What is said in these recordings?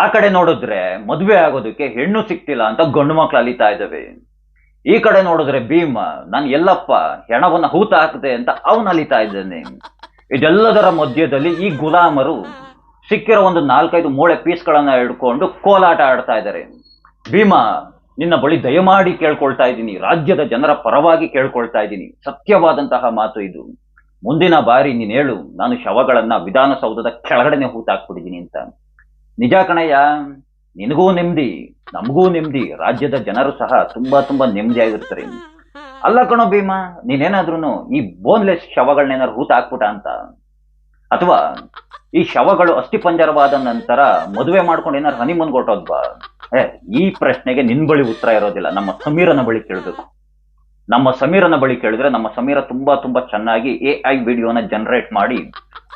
ಆ ಕಡೆ ನೋಡಿದ್ರೆ ಮದುವೆ ಆಗೋದಕ್ಕೆ ಹೆಣ್ಣು ಸಿಕ್ತಿಲ್ಲ ಅಂತ ಗಂಡು ಮಕ್ಳು ಅಲಿತಾ ಇದ್ದಾವೆ. ಈ ಕಡೆ ನೋಡಿದ್ರೆ ಭೀಮ, ನಾನು ಎಲ್ಲಪ್ಪ, ಹೆಣವನ್ನ ಹೂತ ಹಾಕದೆ ಅಂತ ಅವನು ಅಲಿತಾ ಇದ್ದಾನೆ. ಇದೆಲ್ಲದರ ಮಧ್ಯದಲ್ಲಿ ಈ ಗುಲಾಮರು ಸಿಕ್ಕಿರೋ ಒಂದು ನಾಲ್ಕೈದು ಮೂಳೆ ಪೀಸ್ಗಳನ್ನ ಹಿಡ್ಕೊಂಡು ಕೋಲಾಟ ಆಡ್ತಾ ಇದ್ದಾರೆ. ಭೀಮ, ನಿನ್ನ ಬಳಿ ದಯಮಾಡಿ ಕೇಳ್ಕೊಳ್ತಾ ಇದ್ದೀನಿ. ರಾಜ್ಯದ ಜನರ ಪರವಾಗಿ ಕೇಳ್ಕೊಳ್ತಾ ಇದ್ದೀನಿ. ಸತ್ಯವಾದಂತಹ ಮಾತು ಇದು. ಮುಂದಿನ ಬಾರಿ ನೀನು ಹೇಳು, ನಾನು ಶವಗಳನ್ನ ವಿಧಾನಸೌಧದ ಕೆಳಗಡೆನೆ ಹೂತಾಕ್ಬಿಟ್ಟಿದ್ದೀನಿ ಅಂತ. ನಿಜ ಕಣಯ್ಯ, ನಿನಗೂ ನೆಮ್ಮದಿ, ನಮಗೂ ನೆಮ್ಮದಿ, ರಾಜ್ಯದ ಜನರು ಸಹ ತುಂಬಾ ತುಂಬಾ ನೆಮ್ಮದಿ ಆಗಿರ್ತಾರೆ ಅಲ್ಲ ಕಣೋ ಭೀಮ ನೀನೇನಾದ್ರೂ ಈ ಬೋನ್ಲೆಸ್ ಶವಗಳನ್ನೇನಾದ್ರು ಹೂತ ಹಾಕ್ಬಿಟ ಅಂತ? ಅಥವಾ ಈ ಶವಗಳು ಅಸ್ಥಿಪಂಜರವಾದ ನಂತರ ಮದುವೆ ಮಾಡ್ಕೊಂಡು ಏನಾದ್ರು ಹನಿಮೂನ್ ಕೊಟ್ಟೋದ್ವಾ? ಏ, ಈ ಪ್ರಶ್ನೆಗೆ ನಿನ್ ಬಳಿ ಉತ್ತರ ಇರೋದಿಲ್ಲ. ನಮ್ಮ ಸಮೀರನ ಬಳಿ ಕೇಳಬೇಕು. ನಮ್ಮ ಸಮೀರನ ಬಳಿ ಕೇಳಿದ್ರೆ ನಮ್ಮ ಸಮೀರ ತುಂಬಾ ತುಂಬಾ ಚೆನ್ನಾಗಿ ಎ ಐ ವಿಡಿಯೋನ ಜನರೇಟ್ ಮಾಡಿ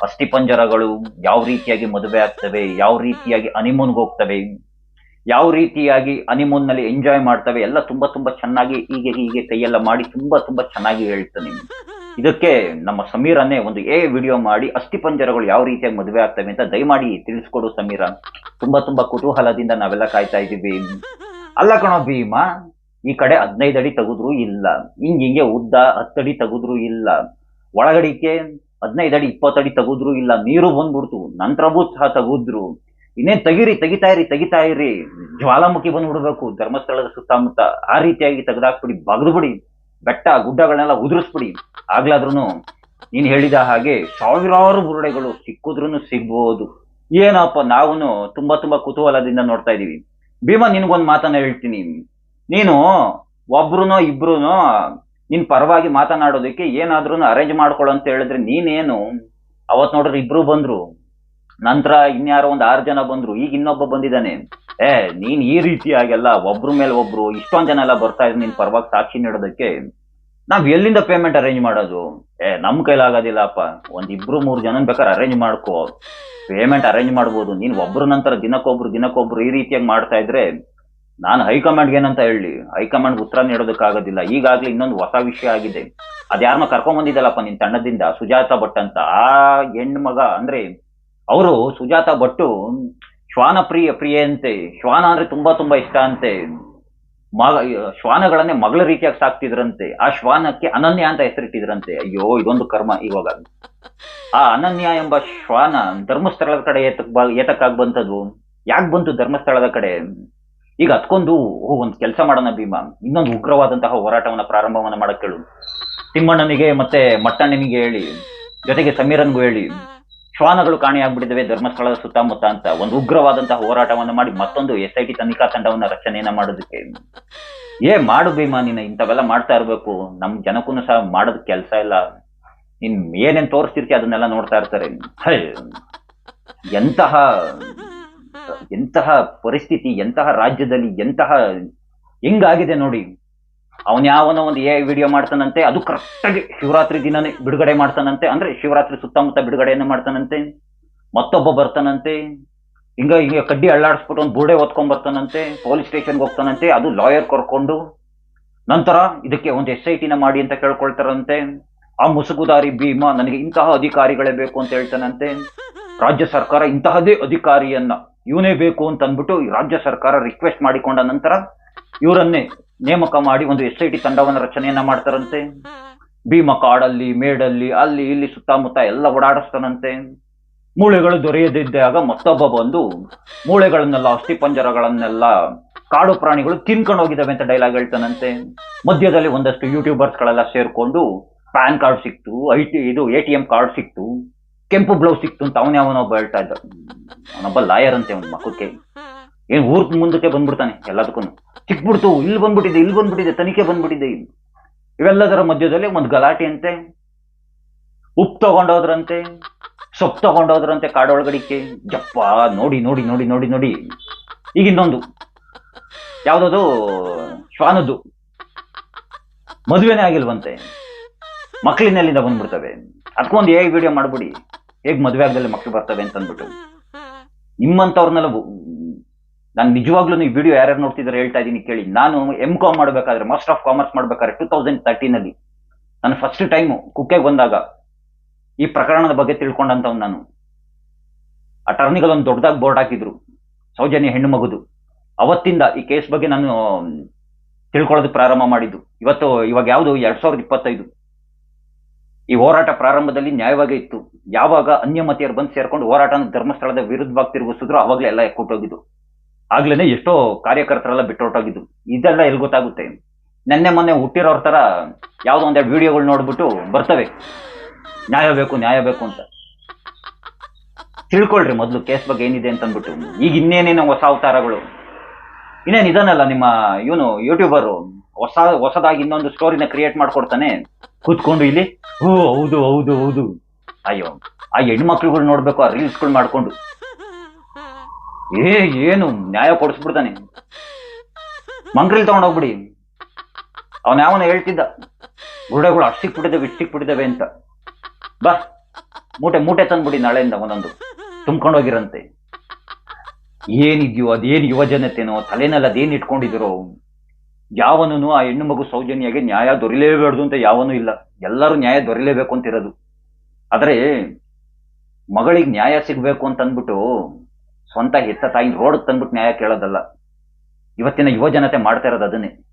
ಅಸ್ಥಿಪಂಜರಗಳು ಯಾವ ರೀತಿಯಾಗಿ ಮದುವೆ ಆಗ್ತವೆ, ಯಾವ ರೀತಿಯಾಗಿ ಅನಿಮೂನ್ಗೆ ಹೋಗ್ತವೆ, ಯಾವ ರೀತಿಯಾಗಿ ಅನಿಮೂನ್ನಲ್ಲಿ ಎಂಜಾಯ್ ಮಾಡ್ತವೆ, ಎಲ್ಲ ತುಂಬಾ ತುಂಬಾ ಚೆನ್ನಾಗಿ ಹೀಗೆ ಹೀಗೆ ಕೈಯೆಲ್ಲ ಮಾಡಿ ತುಂಬಾ ತುಂಬಾ ಚೆನ್ನಾಗಿ ಹೇಳ್ತಾನೆ ಇದಕ್ಕೆ ನಮ್ಮ ಸಮೀರನ್ನೇ ಒಂದು ಎ ವಿಡಿಯೋ ಮಾಡಿ ಅಸ್ಥಿಪಂಜರಗಳು ಯಾವ ರೀತಿಯಾಗಿ ಮದುವೆ ಆಗ್ತವೆ ಅಂತ ದಯಮಾಡಿ ತಿಳಿಸ್ಕೊಡು ಸಮೀರ. ತುಂಬಾ ತುಂಬಾ ಕುತೂಹಲದಿಂದ ನಾವೆಲ್ಲ ಕಾಯ್ತಾ ಇದ್ದೀವಿ. ಅಲ್ಲ ಕಣೋ ಭೀಮ ಈ ಕಡೆ ಹದಿನೈದು ಅಡಿ ತೆಗೆದ್ರು ಇಲ್ಲ. ಹಿಂಗೆ ಹಿಂಗೆ ಉದ್ದ ಹತ್ತಡಿ ತೆಗೆದ್ರು ಇಲ್ಲ. ಒಳಗಡಿಕೆ ಹದಿನೈದು ಅಡಿ ಇಪ್ಪತ್ತಡಿ ತೆಗೆದ್ರು ಇಲ್ಲ. ನೀರು ಬಂದ್ಬಿಡ್ತು. ನಂತರವೂ ಸಹ ತೆಗೆದ್ರು. ಇನ್ನೇನ್ ತೆಗೀರಿ, ತೆಗಿತಾ ಇರಿ ತೆಗಿತಾ ಇರಿ. ಜ್ವಾಲಾಮುಖಿ ಬಂದ್ಬಿಡ್ಬೇಕು. ಧರ್ಮಸ್ಥಳದ ಸುತ್ತಮುತ್ತ. ಆ ರೀತಿಯಾಗಿ ತೆಗೆದಾಕ್ಬಿಡಿ. ಬಗ್ದು ಬಿಡಿ. ಬೆಟ್ಟ, ಗುಡ್ಡಗಳನ್ನೆಲ್ಲ ಉದುರಿಸ್ಬಿಡಿ. ಆಗ್ಲಾದ್ರೂ ನೀನ್ ಹೇಳಿದ ಹಾಗೆ ಸಾವಿರಾರು ಬುರುಡೆಗಳು ಸಿಕ್ಕಿದ್ರು ಸಿಗ್ಬೋದು. ಏನಪ್ಪ ನಾವು ತುಂಬಾ ತುಂಬಾ ಕುತೂಹಲದಿಂದ ನೋಡ್ತಾ ಇದೀವಿ. ಭೀಮಾ, ನಿನ್ಗೊಂದು ಮಾತನ್ನ ಹೇಳ್ತೀನಿ. ನೀನು ಒಬ್ರುನೋ ಇಬ್ರುನೋ ನಿನ್ ಪರವಾಗಿ ಮಾತನಾಡೋದಕ್ಕೆ ಏನಾದ್ರೂ ಅರೇಂಜ್ ಮಾಡ್ಕೊಳ್ಳೋ ಅಂತ ಹೇಳಿದ್ರೆ ನೀನೇನು? ಅವತ್ ನೋಡ್ರಿ ಇಬ್ರು ಬಂದ್ರು. ನಂತರ ಇನ್ಯಾರೋ ಒಂದ್ ಆರು ಜನ ಬಂದ್ರು. ಈಗ ಇನ್ನೊಬ್ಬ ಬಂದಿದ್ದಾನೆ. ಏ, ನೀನ್ ಈ ರೀತಿಯಾಗೆಲ್ಲ ಒಬ್ರು ಮೇಲೆ ಒಬ್ರು ಇಷ್ಟೊಂದ್ ಜನ ಎಲ್ಲ ಬರ್ತಾ ಇದ್ರು ನಿನ್ ಪರವಾಗಿ ಸಾಕ್ಷಿ ನೀಡೋದಕ್ಕೆ ನಾವ್ ಎಲ್ಲಿಂದ ಪೇಮೆಂಟ್ ಅರೇಂಜ್ ಮಾಡೋದು? ಏ, ನಮ್ ಕೈಲಾಗೋದಿಲ್ಲಪ್ಪ ಒಂದ್ ಇಬ್ರು ಮೂರು ಜನ ಬೇಕಾದ್ರೆ ಅರೇಂಜ್ ಮಾಡ್ಕೋ. ಪೇಮೆಂಟ್ ಅರೇಂಜ್ ಮಾಡ್ಬೋದು. ನೀನ್ ಒಬ್ರು ನಂತರ ದಿನಕ್ಕೊಬ್ರು ದಿನಕ್ಕೊಬ್ರು ಈ ರೀತಿಯಾಗಿ ಮಾಡ್ತಾ ಇದ್ರೆ ನಾನು ಹೈಕಮಾಂಡ್ಗೆ ಏನಂತ ಹೇಳಿ, ಹೈಕಮಾಂಡ್ ಉತ್ತರ ನೀಡೋದಕ್ಕಾಗೋದಿಲ್ಲ. ಈಗಾಗಲೇ ಇನ್ನೊಂದು ಹೊಸ ವಿಷಯ ಆಗಿದೆ. ಅದ್ಯಾರನ್ನ ಕರ್ಕೊಂಡ್ ಬಂದಿದ್ದಲ್ಲಪ್ಪ ನಿನ್ ತಣ್ಣದಿಂದ ಸುಜಾತ ಭಟ್ ಅಂತ. ಆ ಹೆಣ್ಣು ಮಗ, ಅಂದ್ರೆ ಅವರು ಸುಜಾತ ಭಟ್ಟು ಶ್ವಾನ ಪ್ರಿಯ ಪ್ರಿಯ ಅಂತೆ. ಶ್ವಾನ ಅಂದ್ರೆ ತುಂಬಾ ತುಂಬಾ ಇಷ್ಟ ಅಂತೆ. ಮಗ, ಶ್ವಾನಗಳನ್ನೇ ಮಗಳ ರೀತಿಯಾಗಿ ಸಾಕ್ತಿದ್ರಂತೆ. ಆ ಶ್ವಾನಕ್ಕೆ ಅನನ್ಯ ಅಂತ ಹೆಸರಿಟ್ಟಿದ್ರಂತೆ. ಅಯ್ಯೋ, ಇದೊಂದು ಕರ್ಮ ಇವಾಗ. ಆ ಅನನ್ಯ ಎಂಬ ಶ್ವಾನ ಧರ್ಮಸ್ಥಳದ ಕಡೆ ಏತಕ್ ಬಾ, ಏತಕ್ಕಾಗಿ ಬಂತದು? ಯಾಕೆ ಬಂತು ಧರ್ಮಸ್ಥಳದ ಕಡೆ? ಈಗ ಹತ್ಕೊಂಡು ಒಂದು ಕೆಲಸ ಮಾಡೋಣ ಭೀಮ. ಇನ್ನೊಂದು ಉಗ್ರವಾದಂತಹ ಹೋರಾಟವನ್ನ ಪ್ರಾರಂಭವನ್ನ ಮಾಡಕ್ಕೆ ಹೇಳು ತಿಮ್ಮಣ್ಣನಿಗೆ ಮತ್ತೆ ಮಟ್ಟಣ್ಣನಿಗೆ ಹೇಳಿ. ಜೊತೆಗೆ ಸಮೀರನ್ಗೂ ಹೇಳಿ. ಶ್ವಾನಗಳು ಕಾಣೆಯಾಗ್ಬಿಟ್ಟಿದ್ದಾವೆ ಧರ್ಮಸ್ಥಳದ ಸುತ್ತಮುತ್ತ ಅಂತ. ಒಂದು ಉಗ್ರವಾದಂತಹ ಹೋರಾಟವನ್ನ ಮಾಡಿ ಮತ್ತೊಂದು ಎಸ್ ಐ ಟಿ ತನಿಖಾ ತಂಡವನ್ನ ರಚನೆಯನ್ನ ಮಾಡೋದಕ್ಕೆ. ಏ, ಮಾಡು ಭೀಮಾ, ನೀನು ಇಂಥವೆಲ್ಲ ಮಾಡ್ತಾ ಇರಬೇಕು. ನಮ್ಮ ಜನಕ್ಕೂ ಸಹ ಮಾಡೋದ್ ಕೆಲಸ ಇಲ್ಲ. ನೀನ್ ಏನೇನ್ ತೋರಿಸ್ತಿರ್ತಿ ಅದನ್ನೆಲ್ಲ ನೋಡ್ತಾ ಇರ್ತಾರೆ. ಎಂತಹ ಎಂತಹ ಪರಿಸ್ಥಿತಿ, ಎಂತಹ ರಾಜ್ಯದಲ್ಲಿ ಎಂತಹ ಹೆಂಗಾಗಿದೆ ನೋಡಿ. ಅವನ್ ಯಾವನೋ ಒಂದು ಎ ವಿಡಿಯೋ ಮಾಡ್ತಾನಂತೆ, ಅದು ಕರೆಕ್ಟಾಗಿ ಶಿವರಾತ್ರಿ ದಿನನೇ ಬಿಡುಗಡೆ ಮಾಡ್ತಾನಂತೆ, ಅಂದ್ರೆ ಶಿವರಾತ್ರಿ ಸುತ್ತಮುತ್ತ ಬಿಡುಗಡೆಯನ್ನು ಮಾಡ್ತಾನಂತೆ. ಮತ್ತೊಬ್ಬ ಬರ್ತಾನಂತೆ, ಹಿಂಗ ಹಿಂಗ ಕಡ್ಡಿ ಅಳ್ಳಾಡಿಸ್ಬಿಟ್ಟು ಒಂದು ಬುರ್ಡೆ ಹೊತ್ಕೊಂಡ್ ಬರ್ತಾನಂತೆ ಪೊಲೀಸ್ ಸ್ಟೇಷನ್ಗೆ ಹೋಗ್ತಾನಂತೆ, ಅದು ಲಾಯರ್ ಕರ್ಕೊಂಡು. ನಂತರ ಇದಕ್ಕೆ ಒಂದು ಎಸ್ ಐ ಟಿನ ಮಾಡಿ ಅಂತ ಕೇಳ್ಕೊಳ್ತಾರಂತೆ. ಆ ಮುಸುಗುದಾರಿ ಭೀಮ ನನಗೆ ಇಂತಹ ಅಧಿಕಾರಿಗಳೇ ಬೇಕು ಅಂತ ಹೇಳ್ತಾನಂತೆ. ರಾಜ್ಯ ಸರ್ಕಾರ ಇಂತಹದೇ ಅಧಿಕಾರಿಯನ್ನ ಇವನೇ ಬೇಕು ಅಂತ ಅಂದ್ಬಿಟ್ಟು ರಾಜ್ಯ ಸರ್ಕಾರ ರಿಕ್ವೆಸ್ಟ್ ಮಾಡಿಕೊಂಡ ನಂತರ ಇವರನ್ನೇ ನೇಮಕ ಮಾಡಿ ಒಂದು ಎಸ್ ಐ ಟಿ ತಂಡವನ್ನ ರಚನೆಯನ್ನ ಮಾಡ್ತಾರಂತೆ. ಭೀಮ ಕಾಡಲ್ಲಿ, ಮೇಡಲ್ಲಿ, ಅಲ್ಲಿ, ಇಲ್ಲಿ ಸುತ್ತಮುತ್ತ ಎಲ್ಲ ಓಡಾಡಿಸ್ತಾನಂತೆ. ಮೂಳೆಗಳು ದೊರೆಯದಿದ್ದಾಗ ಮತ್ತೊಬ್ಬ ಬಂದು ಮೂಳೆಗಳನ್ನೆಲ್ಲ, ಅಸ್ಥಿಪಂಜರಗಳನ್ನೆಲ್ಲ ಕಾಡು ಪ್ರಾಣಿಗಳು ತಿನ್ಕೊಂಡು ಹೋಗಿದ್ದಾವೆ ಅಂತ ಡೈಲಾಗ್ ಹೇಳ್ತಾನಂತೆ. ಮಧ್ಯದಲ್ಲಿ ಒಂದಷ್ಟು ಯೂಟ್ಯೂಬರ್ಸ್ ಗಳೆಲ್ಲ ಸೇರ್ಕೊಂಡು ಪ್ಯಾನ್ ಕಾರ್ಡ್ ಸಿಕ್ತು, ಐ ಟಿ ಇದು ಎಂ ಕಾರ್ಡ್ ಸಿಕ್ತು. ಕೆಂಪು ಬ್ಲೌಸ್ ಸಿಕ್ತು ಅಂತ ಅವನೇ ಅವನೊಬ್ಬ ಹೇಳ್ತಾ ಇದ್ದ. ಅವನೊಬ್ಬ ಲಾಯರ್ ಅಂತೆ ಅವ್ನ ಮಕ್ಕಕ್ಕೆ. ಏನ್ ಊರ್ ಮುಂದಕ್ಕೆ ಬಂದ್ಬಿಡ್ತಾನೆ ಎಲ್ಲದಕ್ಕೂ. ಸಿಕ್ಬಿಡ್ತು, ಇಲ್ಲಿ ಬಂದ್ಬಿಟ್ಟಿದೆ ಇಲ್ಲಿ ಬಂದ್ಬಿಟ್ಟಿದೆ, ತನಿಖೆ ಬಂದ್ಬಿಟ್ಟಿದೆ ಇವೆಲ್ಲದರ ಮಧ್ಯದಲ್ಲಿ ಒಂದು ಗಲಾಟೆ ಅಂತೆ ಉಪ್ಪು ತಗೊಂಡೋದ್ರಂತೆ, ಸೊಪ್ಪು ತಗೊಂಡೋದ್ರಂತೆ ಕಾಡೊಳಗಡಿಕೆ ಜಪ್ಪ ನೋಡಿ ನೋಡಿ ನೋಡಿ ನೋಡಿ ನೋಡಿ. ಈಗ ಇನ್ನೊಂದು. ಶ್ವಾನದ್ದು. ಮದುವೆನೇ ಆಗಿಲ್ವಂತೆ. ಮಕ್ಕಳಿನೆಲ್ಲಿಂದ ಬಂದ್ಬಿಡ್ತವೆ. ಅದಕ್ಕೊಂದು ಹೇಗೆ ವಿಡಿಯೋ ಮಾಡ್ಬಿಡಿ. ಹೇಗ್ ಮದುವೆ ಆಗದಲ್ಲಿ ಮಕ್ಕಳು ಬರ್ತವೆ ಅಂತ ಅಂದ್ಬಿಟ್ಟು ನಿಮ್ಮಂಥವ್ರನ್ನೆಲ್ಲ ನಾನು ನಿಜವಾಗ್ಲೂ ಈ ವಿಡಿಯೋ ಯಾರ್ಯಾರು ನೋಡ್ತಿದ್ರೆ ಹೇಳ್ತಾ ಇದ್ದೀನಿ ಕೇಳಿ. ನಾನು ಎಂ ಕಾಮ್ ಮಾಡ್ಬೇಕಾದ್ರೆ ಮಾಸ್ಟರ್ ಆಫ್ ಕಾಮರ್ಸ್ ಮಾಡ್ಬೇಕಾದ್ರೆ ಟೂ ತೌಸಂಡ್ ತರ್ಟೀನಲ್ಲಿ ನಾನು ಫಸ್ಟ್ ಟೈಮು ಕುಕ್ಕೆಗೆ ಬಂದಾಗ ಈ ಪ್ರಕರಣದ ಬಗ್ಗೆ ತಿಳ್ಕೊಂಡಂತವ್ ನಾನು. ಅಟರ್ನಿಗಳೊಂದು ದೊಡ್ಡದಾಗಿ ಬೋರ್ಡ್ ಹಾಕಿದ್ರು, ಸೌಜನ್ಯ ಹೆಣ್ಣು ಮಗುದು. ಅವತ್ತಿಂದ ಈ ಕೇಸ್ ಬಗ್ಗೆ ನಾನು ತಿಳ್ಕೊಳ್ಳೋದು ಪ್ರಾರಂಭ ಮಾಡಿದ್ದು. ಇವತ್ತು ಇವಾಗ ಯಾವುದು, ಎರಡ್ ಸಾವಿರದ ಇಪ್ಪತ್ತೈದು. ಈ ಹೋರಾಟ ಪ್ರಾರಂಭದಲ್ಲಿ ನ್ಯಾಯವಾಗಿ ಇತ್ತು. ಯಾವಾಗ ಅನ್ಯಮತಿಯರು ಬಂದು ಸೇರ್ಕೊಂಡು ಹೋರಾಟನ ಧರ್ಮಸ್ಥಳದ ವಿರುದ್ಧವಾಗಿ ತಿರುಗಿಸಿದ್ರು ಅವಾಗಲೇ ಎಲ್ಲ ಕೊಟ್ಟೋಗಿದ್ದು ಆಗ್ಲೇನೆ ಎಷ್ಟೋ ಕಾರ್ಯಕರ್ತರೆಲ್ಲ ಬಿಟ್ಟೊಟ್ಟೋಗಿದ್ದು ಇದೆಲ್ಲ ಎಲ್ಲಿ ಗೊತ್ತಾಗುತ್ತೆ? ನೆನ್ನೆ ಮೊನ್ನೆ ಹುಟ್ಟಿರೋರ್ ತರ ಯಾವ್ದೋ ಒಂದೆರಡು ವಿಡಿಯೋಗಳು ನೋಡ್ಬಿಟ್ಟು ಬರ್ತವೆ. ನ್ಯಾಯ ಬೇಕು ನ್ಯಾಯ ಬೇಕು ಅಂತ. ತಿಳ್ಕೊಳ್ರಿ ಮೊದಲು ಕೇಸ್ ಬಗ್ಗೆ ಏನಿದೆ ಅಂತ ಅಂದ್ಬಿಟ್ಟು ಈಗ ಇನ್ನೇನೇನೋ ಹೊಸ ಅವತಾರಗಳು? ಇನ್ನೇನು ಇದನ್ನಲ್ಲ ನಿಮ್ಮ, ಇವನು ಯೂಟ್ಯೂಬರು ಹೊಸ, ಹೊಸದಾಗಿ ಇನ್ನೊಂದು ಸ್ಟೋರಿನ ಕ್ರಿಯೇಟ್ ಮಾಡ್ಕೊಡ್ತಾನೆ. ಕೂತ್ಕೊಂಡು ಇಲ್ಲಿ ಹೋ ಹೌದು ಹೌದು ಹೌದು. ಅಯ್ಯೋ, ಆ ಹೆಣ್ಮಕ್ಳುಗಳು ನೋಡ್ಬೇಕು, ಆ ರೀಲ್ಸ್ಗಳು ಮಾಡ್ಕೊಂಡು. ಏ, ಏನು, ನ್ಯಾಯ ಕೊಡಿಸ್ಬಿಡ್ತಾನೆ. ಮಂಗ್ರಿಲ್ ತಗೊಂಡೋಗ್ಬಿಡಿ ಅವನ ಯಾವನ ಹೇಳ್ತಿದ್ದ. ಗುಡೆಗಳು ಅಷ್ಟು ಸಿಕ್ಬಿಟ್ಟಿದ್ದಾವೆ ಇಷ್ಟು ಸಿಕ್ಬಿಟ್ಟಿದ್ದಾವೆ ಅಂತ. ಬಾ, ಮೂಟೆ ಮೂಟೆ ತಂದ್ಬಿಡಿ ನಾಳೆಯಿಂದ ಒಂದೊಂದು. ತುಂಬ್ಕೊಂಡೋಗಿರಂತೆ ಏನಿದ್ಯೋ ಅದೇನು ಯುವ ಜನತೆನೋ ತಲೆನಲ್ಲಿ ಅದೇನು ಇಟ್ಕೊಂಡಿದಿರೋ ಯಾವನೂ ಆ ಹೆಣ್ಣು ಮಗು ಸೌಜನ್ಯಾಗೆ ನ್ಯಾಯ ದೊರಿಲೇಬಾರ್ದು ಅಂತ ಯಾವನೂ ಇಲ್ಲ. ಎಲ್ಲರೂ ನ್ಯಾಯ ದೊರಿಲೇಬೇಕು ಅಂತಿರೋದು ಆದರೆ ಮಗಳಿಗೆ ನ್ಯಾಯ ಸಿಗಬೇಕು ಅಂತ ಅಂದ್ಬಿಟ್ಟು ಸ್ವಂತ ಹೆತ್ತ ತಾಯಿ ರೋಡ್ ತಂದ್ಬಿಟ್ಟು ನ್ಯಾಯ ಕೇಳೋದಲ್ಲ. ಇವತ್ತಿನ ಯುವ ಜನತೆ ಮಾಡ್ತಾ ಇರೋದು ಅದನ್ನೇ.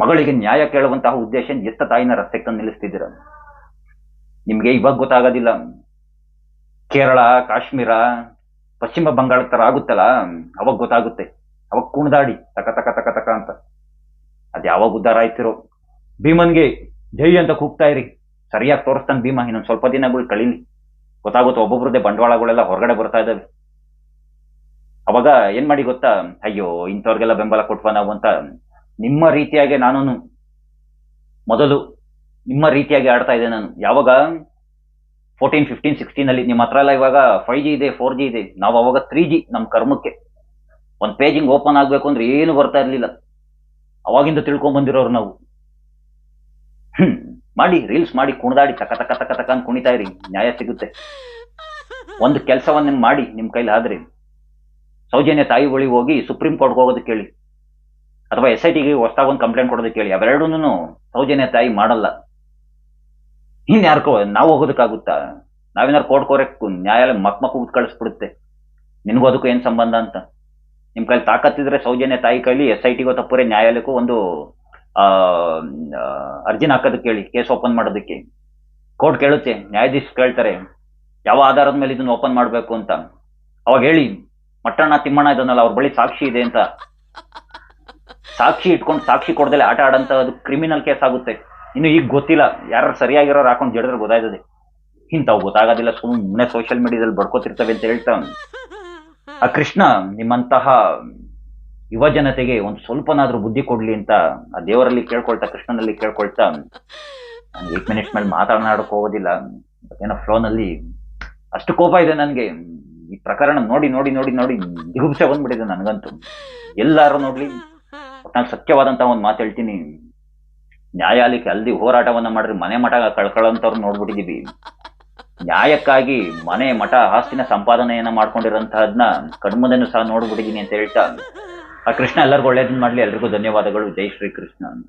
ಮಗಳಿಗೆ ನ್ಯಾಯ ಕೇಳುವಂತಹ ಉದ್ದೇಶ ಎತ್ತ ತಾಯಿನ ರಸ್ತೆಗೆ ತಂದು ನಿಲ್ಲಿಸ್ತಿದ್ದೀರ. ನಿಮ್ಗೆ ಇವಾಗ ಗೊತ್ತಾಗೋದಿಲ್ಲ. ಕೇರಳ, ಕಾಶ್ಮೀರ, ಪಶ್ಚಿಮ ಬಂಗಾಳ ತರ ಆಗುತ್ತಲ್ಲ? ಅವಾಗ ಗೊತ್ತಾಗುತ್ತೆ. ಅವಾಗ ಕುಣ್ದಾಡಿ, ತಕ ತಕ ತಕ ತಕ ಅಂತ. ಯಾವಾಗ ಉದ್ಧಾರ ಆಯ್ತಿರೋ ಭೀಮನ್ಗೆ ಜೈ ಅಂತ ಕೂಗ್ತಾ ಇರಿ. ಸರಿಯಾಗಿ ತೋರಿಸ್ತಾನೆ ಭೀಮ, ಇನ್ನೊಂದು ಸ್ವಲ್ಪ ದಿನಗಳು ಕಳೀಲಿ. ಗೊತ್ತಾಗುತ್ತೆ ಒಬ್ಬೊಬ್ರದ್ದೇ ಬಂಡವಾಳಗಳೆಲ್ಲ ಹೊರಗಡೆ ಬರ್ತಾ ಇದ್ದಾವೆ ಅವಾಗ ಏನ್ ಮಾಡಿ ಗೊತ್ತಾ? ಅಯ್ಯೋ, ಇಂಥವ್ರಿಗೆಲ್ಲ ಬೆಂಬಲ ಕೊಟ್ವ ನಾವು ಅಂತ ನಿಮ್ಮ ರೀತಿಯಾಗಿ ನಾನು ಮೊದಲು ನಿಮ್ಮ ರೀತಿಯಾಗಿ ಆಡ್ತಾ ಇದ್ದೆ ನಾನು. ಯಾವಾಗ? ಫೋರ್ಟೀನ್ ಫಿಫ್ಟೀನ್ ಸಿಕ್ಸ್ಟೀನ್ ಅಲ್ಲಿ ನಿಮ್ಮ ಹತ್ರ ಎಲ್ಲ ಇವಾಗ ಫೈವ್ ಜಿ ಇದೆ ಫೋರ್ ಜಿ ಇದೆ. ನಾವು ಅವಾಗ ತ್ರೀ ಜಿ ನಮ್ಮ ಕರ್ಮಕ್ಕೆ. ಒಂದು ಪೇಜಿಂಗ್ ಓಪನ್ ಆಗಬೇಕು ಅಂದ್ರೆ ಏನು ಬರ್ತಾ ಇರ್ಲಿಲ್ಲ. ಅವಾಗಿಂದ ತಿಳ್ಕೊಂಡ್ ಬಂದಿರೋರು ನಾವು. ಹ್ಮ್, ಮಾಡಿ ರೀಲ್ಸ್ ಮಾಡಿ, ಕುಣಿದಾಡಿ ತಕ ತಕ ತಕ ತಕ ಅಂತ ಕುಣಿತಾ ಇರಿ, ನ್ಯಾಯ ಸಿಗುತ್ತೆ. ಒಂದು ಕೆಲಸವನ್ನ ಮಾಡಿ, ನಿಮ್ ಕೈಲಿ ಆದ್ರೆ ಸೌಜನ್ಯ ತಾಯಿ ಬಳಿ ಹೋಗಿ ಸುಪ್ರೀಂ ಕೋರ್ಟ್ಗೆ ಹೋಗೋದಕ್ಕೆ ಕೇಳಿ. ಅಥವಾ ಎಸ್ ಐ ಟಿಗೆ ಹೊಸದಾಗ ಒಂದು ಕಂಪ್ಲೇಂಟ್ ಕೊಡೋದಕ್ಕೆ ಕೇಳಿ. ಅವೆರಡೂ ಸೌಜನ್ಯ ತಾಯಿ ಮಾಡಲ್ಲ. ಇನ್ಯಾರ್ಕೋ ನಾವು ಹೋಗೋದಕ್ಕಾಗುತ್ತಾ? ನಾವೇನಾರು ಕೋರ್ಟ್ ಕೋರೆ ನ್ಯಾಯಾಲಯ ಮಕ್ ಮಕ್ ಕಳಿಸ್ಬಿಡುತ್ತೆ ನಿನ್ಗೂ ಅದಕ್ಕೂ ಏನ್ ಸಂಬಂಧ ಅಂತ? ನಿಮ್ ಕೈಲಿ ತಾಕತ್ತಿದ್ರೆ ಸೌಜನ್ಯ ತಾಯಿ ಕೈಲಿ ಎಸ್ ಐ ಟಿಗೋ ತಪ್ಪರೆ ನ್ಯಾಯಾಲಯಕ್ಕೂ ಒಂದು ಅರ್ಜಿನ ಹಾಕೋದಕ್ಕೆ ಹೇಳಿ, ಕೇಸ್ ಓಪನ್ ಮಾಡೋದಕ್ಕೆ. ಕೋರ್ಟ್ ಕೇಳುತ್ತೆ, ನ್ಯಾಯಾಧೀಶ ಕೇಳ್ತಾರೆ, ಯಾವ ಆಧಾರದ ಮೇಲೆ ಇದನ್ನ ಓಪನ್ ಮಾಡಬೇಕು ಅಂತ. ಅವಾಗ ಹೇಳಿ, ಮಟ್ಟಣ್ಣ, ತಿಮ್ಮಣ್ಣ ಇದನ್ನಲ್ಲ ಅವ್ರ ಬಳಿ ಸಾಕ್ಷಿ ಇದೆ ಅಂತ. ಸಾಕ್ಷಿ ಇಟ್ಕೊಂಡು ಸಾಕ್ಷಿ ಕೊಡದಲೆ ಆಟ ಆಡಂತ ಅದು ಕ್ರಿಮಿನಲ್ ಕೇಸ್ ಆಗುತ್ತೆ. ಇನ್ನು ಈಗ ಗೊತ್ತಿಲ್ಲ ಯಾರು ಸರಿಯಾಗಿರೋರು ಹಾಕೊಂಡು ಜಡಿದ್ರೆ ಗೊತ್ತಾಯ್ತದೆ. ಇಂಥವು ಗೊತ್ತಾಗೋದಿಲ್ಲ ಸುಮ್ಮನೆ ಸೋಷಿಯಲ್ ಮೀಡಿಯಾದಲ್ಲಿ ಬಡ್ಕೋತಿರ್ತವೆ ಅಂತ ಹೇಳ್ತಾ. ಆ ಕೃಷ್ಣ ನಿಮ್ಮಂತಹ ಯುವ ಜನತೆಗೆ ಒಂದು ಸ್ವಲ್ಪನಾದ್ರೂ ಬುದ್ಧಿ ಕೊಡ್ಲಿ ಅಂತ ಆ ದೇವರಲ್ಲಿ ಕೇಳ್ಕೊಳ್ತಾ, ಕೃಷ್ಣನಲ್ಲಿ ಕೇಳ್ಕೊಳ್ತಾ ನಾನು ಏಟ್ ಮಿನಿಟ್ಸ್ ಮೇಲೆ ಮಾತನಾಡಕ್ ಹೋಗೋದಿಲ್ಲ. ಏನೋ ಫ್ಲೋನಲ್ಲಿ ಅಷ್ಟು ಕೋಪ ಇದೆ ನನಗೆ. ಈ ಪ್ರಕರಣ ನೋಡಿ ನೋಡಿ ನೋಡಿ ನೋಡಿ ದಿಗುಪ್ಸೆ ಬಂದ್ಬಿಟ್ಟಿದೆ ನನಗಂತೂ. ಎಲ್ಲಾರು ನೋಡ್ಲಿ. ನಾನು ಸತ್ಯವಾದಂತ ಒಂದು ಮಾತು ಹೇಳ್ತೀನಿ. ನ್ಯಾಯಾಲಯಕ್ಕೆ ಅಲ್ದಿ ಹೋರಾಟವನ್ನ ಮಾಡ್ರಿ, ಮನೆ ಮಠ ಕಳ್ಕೊಳ್ಳೋಂಥವ್ರು ನೋಡ್ಬಿಟ್ಟಿದೀವಿ ನ್ಯಾಯಕ್ಕಾಗಿ ಮನೆ ಮಠ ಆಸ್ತಿನ ಸಂಪಾದನೆಯನ್ನ ಮಾಡ್ಕೊಂಡಿರೋಂತಹದ್ನ ಕಣ್ಮುಂದೆನೂ ಸಹ ನೋಡ್ಬಿಟ್ಟಿದೀನಿ ಅಂತ ಹೇಳ್ತಾ, ಆ ಕೃಷ್ಣ ಎಲ್ಲರಿಗೂ ಒಳ್ಳೇದನ್ನ ಮಾಡ್ಲಿ, ಎಲ್ರಿಗೂ ಧನ್ಯವಾದಗಳು. ಜೈ ಶ್ರೀ ಕೃಷ್ಣ